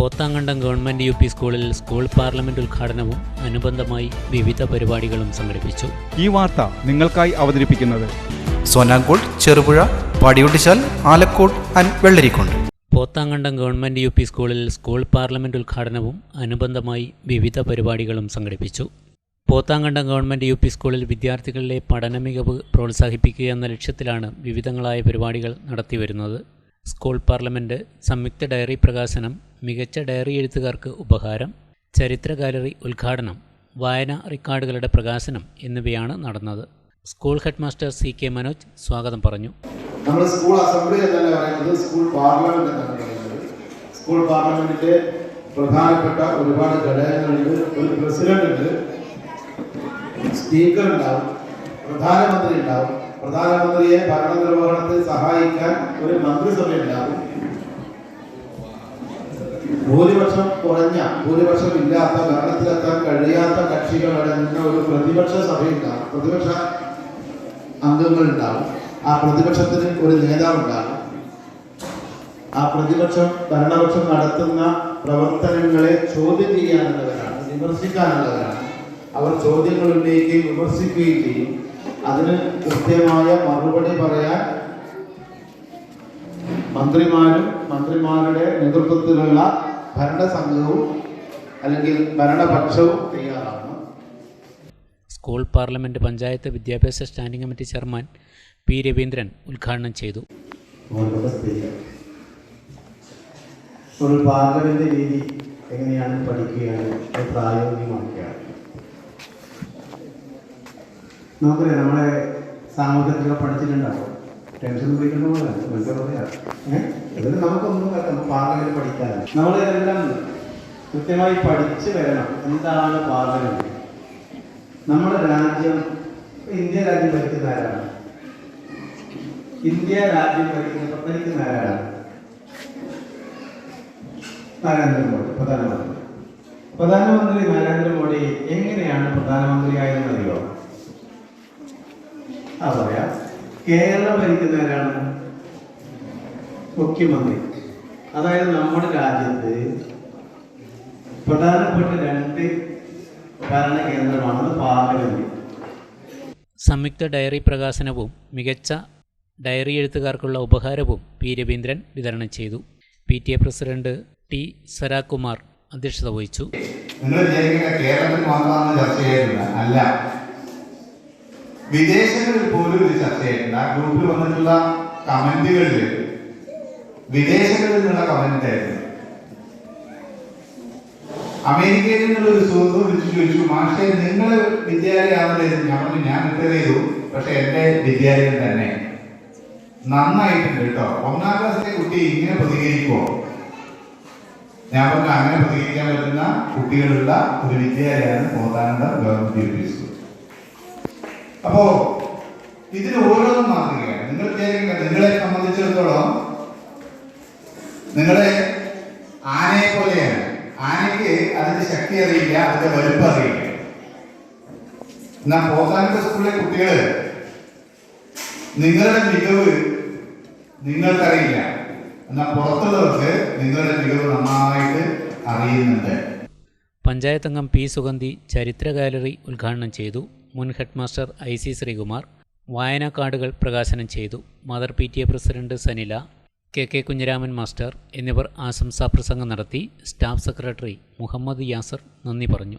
Pothankandam government U P സ്കൂളിൽ school parliament ഉദ്ഘാടനവും അനുബന്ധമായി വിവിധ പരിപാടികളും സംഘടിപ്പിച്ചു. ഈ വാർത്ത നിങ്ങൾക്കായി അവതരിപ്പിക്കുന്നത് Sonankode Cherupuzha Padiyottuchal Alakode and Vellarikundu. Pothamkandam government U P സ്കൂളിൽ സ്കൂൾ പാർലമെന്റ് ഉദ്ഘാടനവും അനുബന്ധമായി വിവിധ പരിപാടികളും സംഘടിപ്പിച്ചു. പോത്താങ്കണ്ടം ഗവൺമെന്റ് യു പി സ്കൂളിൽ വിദ്യാർത്ഥികളിലെ പഠന മികവ് പ്രോത്സാഹിപ്പിക്കുക എന്ന ലക്ഷ്യത്തിലാണ് വിവിധങ്ങളായ പരിപാടികൾ നടത്തിവരുന്നത്. സ്കൂൾ പാർലമെന്റ് സംയുക്ത ഡയറി പ്രകാശനം മികച്ച ഡയറി എഴുത്തുകാർക്ക് ഉപഹാരം ചരിത്ര ഗാലറി ഉദ്ഘാടനം വായന റെക്കോർഡുകളുടെ പ്രകാശനം എന്നിവയാണ് നടന്നത്. School head master C K Manoj സ്വാഗതം പറഞ്ഞു. നമ്മൾ സ്കൂൾ അസംബ്ലി എന്നല്ല പറയുന്നത് സ്കൂൾ പാർലമെന്റ് എന്നാണ് പറയുന്നത്. സ്കൂൾ പാർലമെന്റിന്റെ പ്രധാനപ്പെട്ട ഒരുപാട് ഘടകങ്ങളുണ്ട്. ഒരു പ്രസിഡന്റ് ഉണ്ട് സ്പീക്കർ ഉണ്ടാവും പ്രധാനമന്ത്രി ഉണ്ടാവും പ്രധാനമന്ത്രിയെ ഭരണ നിർവഹണത്തിൽ സഹായിക്കാൻ ഒരു മന്ത്രിസഭ ഉണ്ടാകും ഭൂരിപക്ഷം കുറഞ്ഞ ഭൂരിപക്ഷം ഇല്ലാത്ത ഭരണത്തിലെത്താൻ കഴിയാത്ത കക്ഷികളടങ്ങുന്ന ഒരു പ്രതിപക്ഷ സഭയുണ്ടാവും പ്രതിപക്ഷ അംഗങ്ങൾ ഉണ്ടാകും ആ പ്രതിപക്ഷത്തിന് ഒരു നേതാവ് ഉണ്ടാകും ആ പ്രതിപക്ഷം ഭരണപക്ഷം നടത്തുന്ന പ്രവർത്തനങ്ങളെ ചോദ്യം ചെയ്യാനുള്ളവരാണ് വിമർശിക്കാനുള്ളവരാണ്. അവർ ചോദ്യങ്ങൾ ഉന്നയിക്കുകയും വിമർശിക്കുകയും ചെയ്യും. അതിന് കൃത്യമായ മറുപടി പറയാൻ മന്ത്രിമാരും മന്ത്രിമാരുടെ നേതൃത്വത്തിലുള്ള ഭരണസംഘവും അല്ലെങ്കിൽ ഭരണപക്ഷവും തയ്യാറാണ് സ്കൂൾ പാർലമെന്റ് പഞ്ചായത്ത് വിദ്യാഭ്യാസ standing committee chairman P Raveendran ഉദ്ഘാടനം ചെയ്തു. സ്കൂൾ ഒരു പാർലമെന്റ് രീതി എങ്ങനെയാണ് പഠിക്കുകയാണ്? പ്രായോഗികമാക്കുകയാണ് നമുക്കറിയാം നമ്മളെ സാമൂഹ്യത്തിലൊക്കെ പഠിച്ചിട്ടുണ്ടാവും ടെൻഷൻ പിടിക്കുന്ന പോലെ മനസ്സിൽ പറയാം നമുക്കൊന്നും കേൾക്കാം പാർലമെന്റ് പഠിക്കാൻ നമ്മളെല്ലാം കൃത്യമായി പഠിച്ചു വരണം. എന്താണ് പാർലമെന്റ് നമ്മുടെ രാജ്യം ഇന്ത്യ രാജ്യം ഭരിക്കുന്ന ആരാണ്? ഇന്ത്യ രാജ്യം ഭരിക്കുന്ന ഭരിക്കുന്ന ആരാണ്? നരേന്ദ്രമോദി പ്രധാനമന്ത്രി. പ്രധാനമന്ത്രി നരേന്ദ്രമോദി എങ്ങനെയാണ് പ്രധാനമന്ത്രിയായതെന്ന് അറിയോ ആ പറയാം. കേരളം ഭരിക്കുന്നവരാണ് മുഖ്യമന്ത്രി. അതായത് നമ്മുടെ രാജ്യത്ത് പ്രധാനപ്പെട്ട രണ്ട് ഭരണകേന്ദ്രമാണ് പാർലമെന്റ്. സംയുക്ത ഡയറി പ്രകാശനവും മികച്ച ഡയറി എഴുത്തുകാർക്കുള്ള ഉപഹാരവും പി രവീന്ദ്രൻ വിതരണം ചെയ്തു. P T A president T Sarakumar അധ്യക്ഷത വഹിച്ചു. നിങ്ങൾ കേരളത്തിൽ മാത്രമാണ് ചർച്ച ചെയ്യുന്നത് അല്ല. വിദേശങ്ങളിൽ പോലും ഇത് ചർച്ച ചെയ്യുന്നുണ്ട് ആ ഗ്രൂപ്പിൽ വന്നിട്ടുള്ള കമന്റുകളിൽ വിദേശങ്ങളിൽ നിന്നുള്ള കമന്റ് ആയിരുന്നു. അമേരിക്കയിൽ നിന്നുള്ള ഒരു സുഹൃത്ത് വിളിച്ചു ചോദിച്ചു മാഷെ നിങ്ങൾ വിദ്യാലയാണെന്ന് ഞാൻ പറഞ്ഞു ഞാൻ റിട്ടയർ ചെയ്തു പക്ഷെ എന്റെ വിദ്യാലയം തന്നെ നന്നായിട്ടുണ്ട് കേട്ടോ. ഒന്നാം ക്ലാസ്സിലെ കുട്ടി ഇങ്ങനെ പ്രതികരിക്കുമോ ഞാൻ പറഞ്ഞു അങ്ങനെ പ്രതികരിക്കാൻ പറ്റുന്ന കുട്ടികളുള്ള ഒരു വിദ്യാലയമാണ് ഗവൺമെന്റ് സ്കൂൾ അപ്പോ ഇതിന് ഓരോന്നും മാതൃകയാണ് നിങ്ങൾ നിങ്ങളെ സംബന്ധിച്ചിടത്തോളം നിങ്ങളെ ആനയെ പോലെയാണ്. ആനയ്ക്ക് അതിന്റെ ശക്തി അറിയില്ല അതിന്റെ വലുപ്പം അറിയില്ല. എന്നാൽ പോകാനത്തെ സ്കൂളിലെ കുട്ടികൾ നിങ്ങളുടെ മികവ് നിങ്ങൾക്കറിയില്ല. എന്നാൽ പുറത്തുള്ളവർക്ക് നിങ്ങളുടെ മികവ് നന്നായിട്ട് അറിയുന്നുണ്ട്. പഞ്ചായത്ത് അംഗം പി സുഗന്ധി ചരിത്ര ഗാലറി ഉദ്ഘാടനം ചെയ്തു. മുൻ ഹെഡ്മാസ്റ്റർ ഐ സി ശ്രീകുമാർ വായനാ കാർഡുകൾ പ്രകാശനം ചെയ്തു. Mother P T A president Sanila K K Kunhiraman master എന്നിവർ ആശംസാ പ്രസംഗം നടത്തി സ്റ്റാഫ് സെക്രട്ടറി മുഹമ്മദ് യാസർ നന്ദി പറഞ്ഞു.